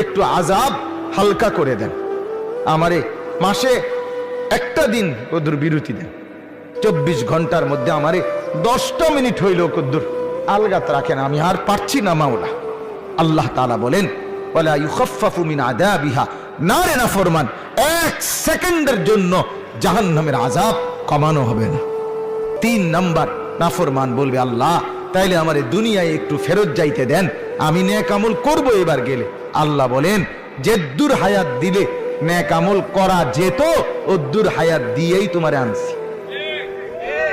একটু আজাব হালকা করে দেন। আমারে মাসে একটা দিন কদ্দুর বিরতি দেন। চব্বিশ ঘণ্টার মধ্যে আমারে দশটা মিনিট হইল কদ্দুর আলগাত রাখেন। আমি আর পারছি না, মাওলা। আল্লাহ তাআলা বলেন, ওয়ালা ইউখাফফাফু মিন আযাবিহা। না রে নাফরমান এক সেকেন্ডের জন্য জাহান্নামের আযাব কমানো হবে না। তিন নাম্বার নাফরমান বলবে, আল্লাহ, তাইলে আমার দুনিয়ায় একটু ফেরত যাইতে দেন। আমি ন্যাক আমল করব এবার গেলে। আল্লাহ বলেন জেদ্দুর হায়াত দিলে ন্যাক আমল করা যেত ওদ্দুর হায়াত দিয়েই তোমারে আনছি।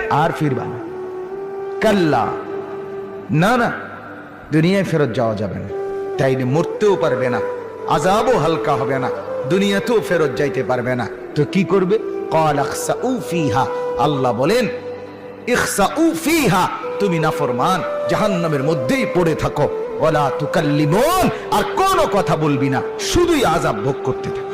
আর ফিরবা না। কাল্লা। না না, দুনিয়ায় ফেরত যাওয়া যাবে না। তাইলে মরতেও পারবে না আজাবও হালকা হবে না, দুনিয়াতেও ফেরত যাইতে পারবে না। তো কি করবে? আল্লাহ বলেন, ইখসাউ ফিহা, তুমি নাফরমান, জাহান্নামের মধ্যেই পড়ে থাকো। ওলা তুকাল্লিমন আর কোনো কথা বলবি না। শুধুই আজাব ভোগ করতে থাকো।